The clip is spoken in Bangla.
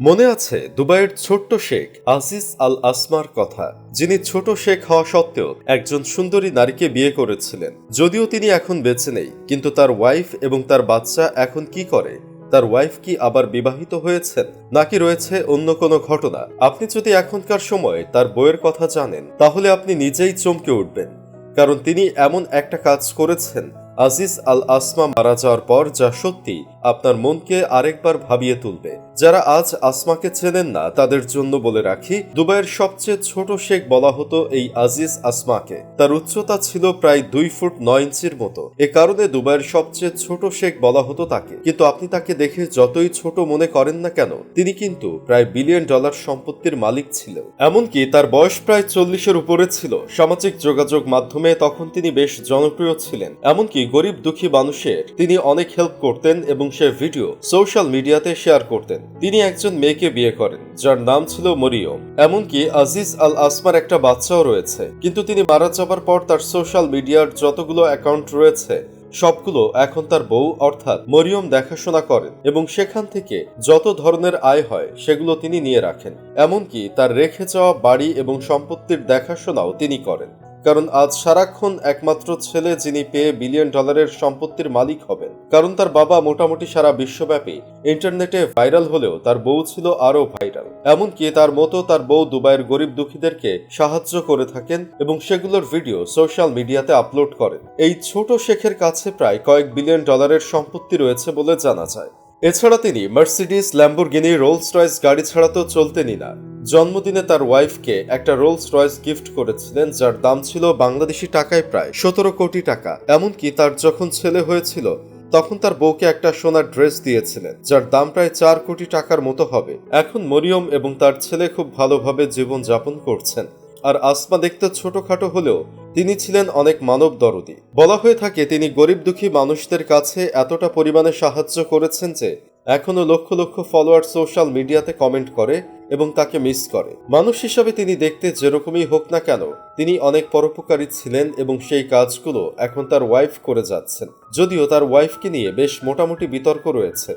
মনে আছে দুবাইয়ের ছোট্ট শেখ আজিজ আল আসমার কথা, যিনি ছোট শেখ হওয়া সত্ত্বেও একজন সুন্দরী নারীকে বিয়ে করেছিলেন। যদিও তিনি এখন বেঁচে নেই, কিন্তু তার ওয়াইফ এবং তার বাচ্চা এখন কি করে? তার ওয়াইফ কি আবার বিবাহিত হয়েছেন? নাকি রয়েছে অন্য কোনো ঘটনা? আপনি যদি এখনকার সময়ে তার বইয়ের কথা জানেন, তাহলে আপনি নিজেই চমকে উঠবেন। কারণ তিনি এমন একটা কাজ করেছেন আজিজ আল আসমা মারা যাওয়ার পর যা সত্যি, আপনার মনকে আরেকবার ভাবিয়ে তুলবে। যারা আজ আসমাকে চেনেন না, তাদের জন্য বলে রাখি, দুবাইয়ের সবচেয়ে ছোট শেখ বলা হতো এই আজিজ আসমাকে। তার উচ্চতা ছিল প্রায় দুই ফুট নয় ইঞ্চির মতো। এ কারণে দুবাইয়ের সবচেয়ে ছোট শেখ বলা হতো তাকে। কিন্তু আপনি তাকে দেখে যতই ছোট মনে করেন না কেন, তিনি কিন্তু প্রায় বিলিয়ন ডলার সম্পত্তির মালিক ছিল এমনকি তার বয়স প্রায় চল্লিশের উপরে ছিল। সামাজিক যোগাযোগ মাধ্যমে তখন তিনি বেশ জনপ্রিয় ছিলেন। এমনকি গরিব দুঃখী মানুষের তিনি অনেক হেল্প করতেন এবং সে ভিডিও সোশ্যাল মিডিয়াতে শেয়ার করতেন। তিনি একজন মেয়েকে বিয়ে করেন, যার নাম ছিল মরিয়ম। এমনকি আজিজ আল আসমার একটা বাচ্চাও রয়েছে। কিন্তু তিনি মারা যাবার পর তার সোশ্যাল মিডিয়ার যতগুলো অ্যাকাউন্ট রয়েছে, সবগুলো এখন তার বউ অর্থাৎ মরিয়ম দেখাশোনা করেন এবং সেখান থেকে যত ধরনের আয় হয়, সেগুলো তিনি নিয়ে রাখেন। এমনকি তার রেখে যাওয়া বাড়ি এবং সম্পত্তির দেখাশোনাও তিনি করেন। কারণ আজ সারাক্ষণ একমাত্র ছেলে যিনি পেয়ে বিলিয়ন ডলারের সম্পত্তির মালিক হবেন। কারণ তার বাবা মোটামুটি সারা বিশ্বব্যাপী। ইন্টারনেটে ভাইরাল হলেও তার বউ ছিল আরও ভাইরাল। এমনকি তার মতো তার বউ দুবাইয়ের গরিব দুঃখীদেরকে সাহায্য করে থাকেন এবং সেগুলোর ভিডিও সোশ্যাল মিডিয়াতে আপলোড করেন। এই ছোট শেখের কাছে প্রায় কয়েক বিলিয়ন ডলারের সম্পত্তি রয়েছে বলে জানা যায়। এছাড়া তিনি মার্সিডিস ল্যাম্বোর্গিনি রোলস রয়েস গাড়ি ছাড়া তো চলতেনই না। জন্মদিনে তার ওয়াইফকে একটা রোলস রয়েস গিফট করেছিলেন, যার দাম ছিল বাংলাদেশি টাকায় প্রায় সতেরো কোটি টাকা। এমনকি তার যখন ছেলে হয়েছিল, তখন তার বউকে একটা সোনার ড্রেস দিয়েছিলেন, যার দাম প্রায় চার কোটি টাকার মতো হবে। এখন মরিয়ম এবং তার ছেলে খুব ভালোভাবে জীবন যাপন করছেন। আর আসমা দেখতে ছোটখাটো হলেও তিনি ছিলেন অনেক মানব দরদি। বলা হয়ে থাকে, তিনি গরিব দুঃখী মানুষদের কাছে এতটা পরিমাণে সাহায্য করেছেন যে, এখনও লক্ষ লক্ষ ফলোয়ার সোশ্যাল মিডিয়াতে কমেন্ট করে এবং তাকে মিস করে। মানুষ হিসাবে তিনি দেখতে যেরকমই হোক না কেন, তিনি অনেক পরোপকারী ছিলেন এবং সেই কাজগুলো এখন তার ওয়াইফ করে যাচ্ছেন। যদিও তার ওয়াইফকে নিয়ে বেশ মোটামুটি বিতর্ক রয়েছে।